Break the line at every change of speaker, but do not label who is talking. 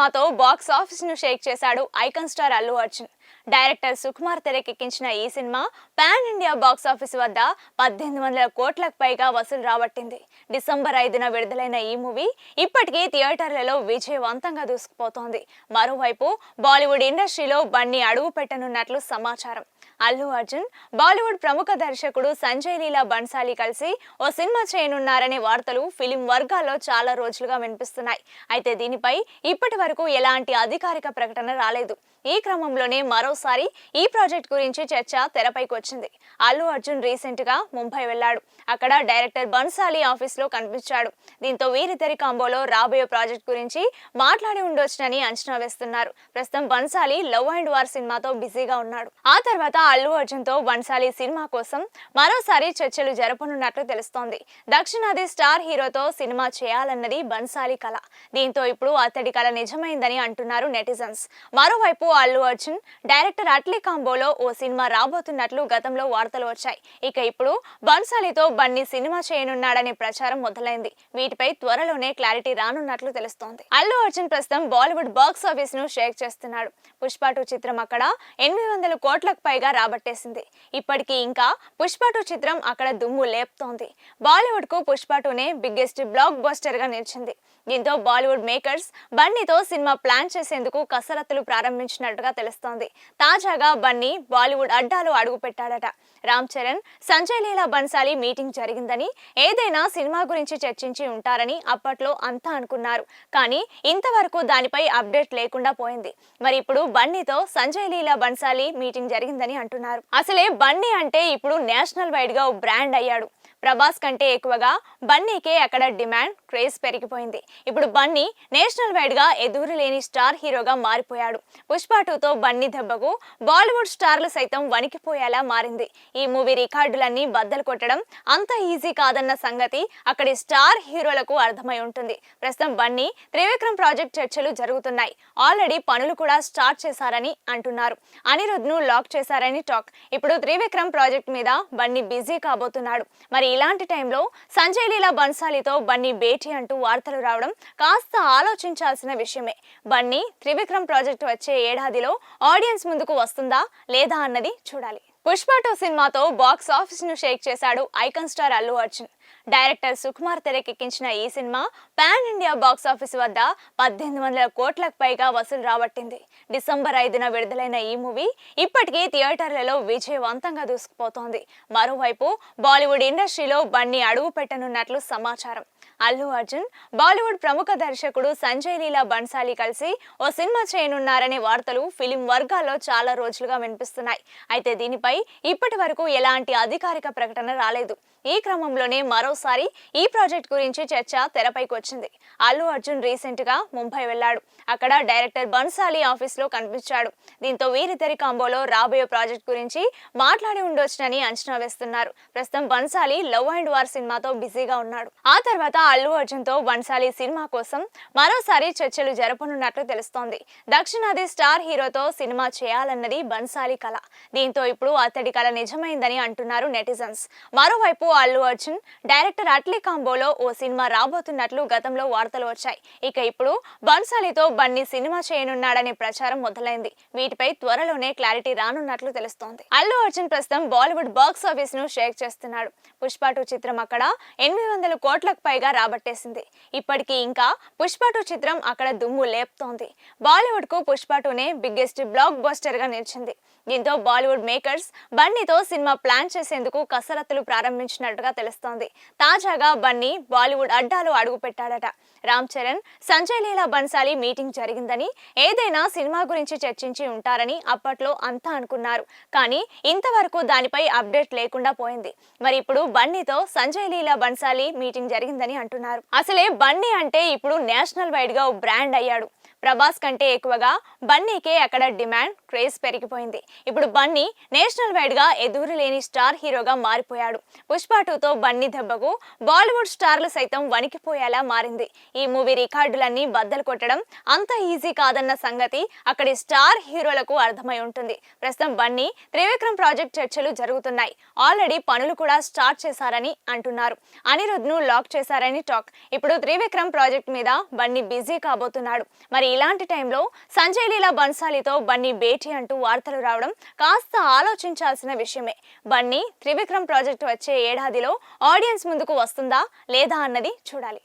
సినిమాతో బాక్స్ ఆఫీస్ను షేక్ చేశాడు icon star Allu Arjun. Director Sukumar తెరకెక్కించిన ఈ cinema pan India box office వద్ద పద్దెనిమిది వందల కోట్లకు పైగా వసూలు రాబట్టింది. డిసెంబర్ ఐదున విడుదలైన ఈ మూవీ ఇప్పటికీ థియేటర్లలో విజయవంతంగా దూసుకుపోతోంది. మరోవైపు బాలీవుడ్ ఇండస్ట్రీలో బన్నీ అడుగు పెట్టనున్నట్లు సమాచారం. అల్లు అర్జున్ బాలీవుడ్ ప్రముఖ దర్శకుడు సంజయ్ లీలా బన్సాలి కలిసి ఓ సినిమా చేయనున్నారనే వార్తలు ఫిలిం వర్గాల్లో చాలా రోజులుగా వినిపిస్తున్నాయి. అయితే దీనిపై ఇప్పటి వరకు ఎలాంటి అధికారిక ప్రకటన రాలేదు. ఈ క్రమంలోనే మరోసారి ఈ ప్రాజెక్ట్ గురించి చర్చ తెరపైకి వచ్చింది. అల్లు అర్జున్ రీసెంట్గా ముంబై వెళ్ళాడు. అక్కడ డైరెక్టర్ బన్సాలి ఆఫీస్లో కనిపించాడు. దీంతో వీరిద్దరి కాంబోలో రాబోయే ప్రాజెక్ట్ గురించి మాట్లాడి ఉండొచ్చునని అంచనా వేస్తున్నారు. ప్రస్తుతం బన్సాలి లవ్ అండ్ వార్ సినిమాతో బిజీగా ఉన్నాడు. ఆ తర్వాత అల్లు అర్జున్తో బన్సాలి సినిమా కోసం మరోసారి చర్చలు జరపనున్నట్లు తెలుస్తోంది. దక్షిణాది స్టార్ హీరోతో సినిమా చేయాలన్నది బన్సాలి కళ దీంతో ఇప్పుడు అతడి కళ నిజమైందని అంటున్నారు నెటిజన్స్. మరోవైపు అల్లు అర్జున్ డైరెక్టర్ అట్లీ కాంబోలో ఓ సినిమా రాబోతున్నట్లు గతంలో వార్తలు వచ్చాయి. ఇక ఇప్పుడు బన్సాలితో బన్నీ సినిమా చేయనున్నాడనే ప్రచారం మొదలైంది. వీటిపై త్వరలోనే క్లారిటీ రానున్నట్లు తెలుస్తోంది. అల్లు అర్జున్ ప్రస్తుతం బాలీవుడ్ బాక్స్ ఆఫీస్ను షేక్ చేస్తున్నాడు. పుష్ప టూ చిత్రం అక్కడ ఎనిమిది వందల కోట్లకు పైగా రాబట్టేసింది. ఇప్పటికీ ఇంకా పుష్ప టూ చిత్రం అక్కడ దుమ్ము లేపుతోంది. బాలీవుడ్కు పుష్ప టూనే బిగ్గెస్ట్ బ్లాక్ బస్టర్గా నిలిచింది. దీంతో బాలీవుడ్ మేకర్స్ బన్నీతో సినిమా ప్లాన్ చేసేందుకు కసరత్తులు ప్రారంభించినట్టుగా తెలుస్తోంది. తాజాగా బన్నీ బాలీవుడ్ అడ్డాలో అడుగు పెట్టాడట రామ్ చరణ్ సంజయ్ లీలా బన్సాలి మీటింగ్ జరిగిందని ఏదైనా సినిమా గురించి చర్చించి ఉంటారని అప్పట్లో అంతా అనుకున్నారు. కానీ ఇంతవరకు దానిపై అప్డేట్ లేకుండా పోయింది. మరి ఇప్పుడు బన్నీతో సంజయ్ లీలా బన్సాలి మీటింగ్ జరిగిందని అంటున్నారు. అసలే బన్నీ అంటే ఇప్పుడు నేషనల్ వైడ్గా ఓ బ్రాండ్ అయ్యాడు. ప్రభాస్ కంటే ఎక్కువగా బన్నీకే అక్కడ డిమాండ్ క్రేజ్ పెరిగిపోయింది. ఇప్పుడు బన్నీ నేషనల్ వైడ్గా ఎదురు లేని స్టార్ హీరోగా మారిపోయాడు. పుష్ప టూతో బన్నీ దెబ్బకు బాలీవుడ్ స్టార్లు సైతం వణికిపోయేలా మారింది. ఈ మూవీ రికార్డులన్నీ బద్దలు కొట్టడం అంత ఈజీ కాదన్న సంగతి అక్కడి స్టార్ హీరోలకు అర్థమై ఉంటుంది. ప్రస్తుతం బన్నీ త్రివిక్రమ్ ప్రాజెక్ట్ చర్చలు జరుగుతున్నాయి. ఆల్రెడీ పనులు కూడా స్టార్ట్ చేశారని అంటున్నారు. అనిరుద్ను లాక్ చేశారని టాక్. ఇప్పుడు త్రివిక్రమ్ ప్రాజెక్ట్ మీద బన్నీ బిజీ కాబోతున్నాడు. మరి ఇలాంటి టైంలో సంజయ్ లీలా బన్సాలితో బన్నీ భేటీ అంటూ వార్తలు రావడం కాస్త ఆలోచించాల్సిన విషయమే. బన్నీ త్రివిక్రమ్ ప్రాజెక్ట్ వచ్చే ఏడాదిలో ఆడియన్స్ ముందుకు వస్తుందా లేదా అన్నది చూడాలి. పుష్ప టూ సినిమాతో బాక్స్ ఆఫీస్ను షేక్ చేశాడు icon star Allu Arjun. Director Sukumar తెరకెక్కించిన ఈ cinema pan India box office వద్ద పద్దెనిమిది వందల కోట్లకు పైగా వసూలు రాబట్టింది. డిసెంబర్ ఐదున విడుదలైన ఈ మూవీ ఇప్పటికీ థియేటర్లలో విజయవంతంగా దూసుకుపోతోంది. మరోవైపు బాలీవుడ్ ఇండస్ట్రీలో బన్నీ అడుగు పెట్టనున్నట్లు సమాచారం. అల్లు అర్జున్ బాలీవుడ్ ప్రముఖ దర్శకుడు సంజయ్ లీలా బన్సాలి కలిసి ఓ సినిమా చేయనున్నారనే వార్తలు ఫిలిం వర్గాల్లో చాలా రోజులుగా వినిపిస్తున్నాయి. అయితే దీనిపై ఇప్పటి వరకు ఎలాంటి అధికారిక ప్రకటన రాలేదు. ఈ క్రమంలోనే మరోసారి ఈ ప్రాజెక్ట్ గురించి చర్చ తెరపైకి వచ్చింది. అల్లు అర్జున్ రీసెంట్గా ముంబై వెళ్ళాడు. అక్కడ డైరెక్టర్ బన్సాలి ఆఫీస్లో కనిపించాడు. దీంతో వీరిద్దరి కాంబోలో రాబోయే ప్రాజెక్ట్ గురించి మాట్లాడి ఉండొచ్చునని అంచనా వేస్తున్నారు. ప్రస్తుతం బన్సాలి లవ్ అండ్ వార్ సినిమాతో బిజీగా ఉన్నాడు. ఆ తర్వాత అల్లు అర్జున్తో బన్సాలి సినిమా కోసం మరోసారి చర్చలు జరపనున్నట్లు తెలుస్తోంది. దక్షిణాది స్టార్ హీరోతో సినిమా చేయాలన్నది బన్సాలి కళ దీంతో ఇప్పుడు అతడి కళ నిజమైందని అంటున్నారు నెటిజన్స్. మరోవైపు అల్లు అర్జున్ డైరెక్టర్ అట్లీ కాంబోలో ఓ సినిమా రాబోతున్నట్లు గతంలో వార్తలు వచ్చాయి. ఇక ఇప్పుడు బన్సాలితో బన్నీ సినిమా చేయనున్నాడనే ప్రచారం మొదలైంది. వీటిపై త్వరలోనే క్లారిటీ రానున్నట్లు తెలుస్తోంది. అల్లు అర్జున్ ప్రస్తుతం బాలీవుడ్ బాక్స్ ఆఫీస్ను షేక్ చేస్తున్నాడు. పుష్ప టూ చిత్రం అక్కడ ఎనిమిది వందల కోట్లకు పైగా రాబట్టేసింది. ఇప్పటికీ ఇంకా పుష్ప టూ చిత్రం అక్కడ దుమ్ము లేపుతోంది. బాలీవుడ్కు పుష్ప టూనే బిగ్గెస్ట్ బ్లాక్ బస్టర్గా నిలిచింది. దీంతో బాలీవుడ్ మేకర్స్ బన్నీతో సినిమా ప్లాన్ చేసేందుకు కసరత్తులు ప్రారంభించినట్టుగా తెలుస్తోంది. తాజాగా బన్నీ బాలీవుడ్ అడ్డాలో అడుగు పెట్టాడట రామ్ చరణ్ సంజయ్ లీలా బన్సాలి మీటింగ్ జరిగిందని ఏదైనా సినిమా గురించి చర్చించి ఉంటారని అప్పట్లో అంతా అనుకున్నారు. కానీ ఇంతవరకు దానిపై అప్డేట్ లేకుండా పోయింది. మరి ఇప్పుడు బన్నీతో సంజయ్ లీలా బన్సాలి మీటింగ్ జరిగిందని అంటున్నారు. అసలే బన్నీ అంటే ఇప్పుడు నేషనల్ వైడ్గా ఓ బ్రాండ్ అయ్యాడు. ప్రభాస్ కంటే ఎక్కువగా బన్నీకే అక్కడ డిమాండ్ క్రేజ్ పెరిగిపోయింది. ఇప్పుడు బన్నీ నేషనల్ వైడ్గా ఎదురు లేని స్టార్ హీరోగా మారిపోయాడు. పుష్ప టూతో బన్నీ దెబ్బకు బాలీవుడ్ స్టార్లు సైతం వణికిపోయేలా మారింది. ఈ మూవీ రికార్డులన్నీ బద్దలు కొట్టడం అంత ఈజీ కాదన్న సంగతి అక్కడి స్టార్ హీరోలకు అర్థమై ఉంటుంది. ప్రస్తుతం బన్నీ త్రివిక్రమ్ ప్రాజెక్ట్ చర్చలు జరుగుతున్నాయి. ఆల్రెడీ పనులు కూడా స్టార్ట్ చేశారని అంటున్నారు. అనిరుద్ను లాక్ చేశారని టాక్. ఇప్పుడు త్రివిక్రమ్ ప్రాజెక్ట్ మీద బన్నీ బిజీ కాబోతున్నాడు. మరి ఇలాంటి టైంలో సంజయ్ లీలా బన్సాలీతో బన్నీ భేటీ అంటూ వార్తలు రావడం కాస్త ఆలోచించాల్సిన విషయమే. బన్నీ త్రివిక్రమ్ ప్రాజెక్ట్ వచ్చే ఏడాదిలో ఆడియన్స్ ముందుకు వస్తుందా లేదా అన్నది చూడాలి.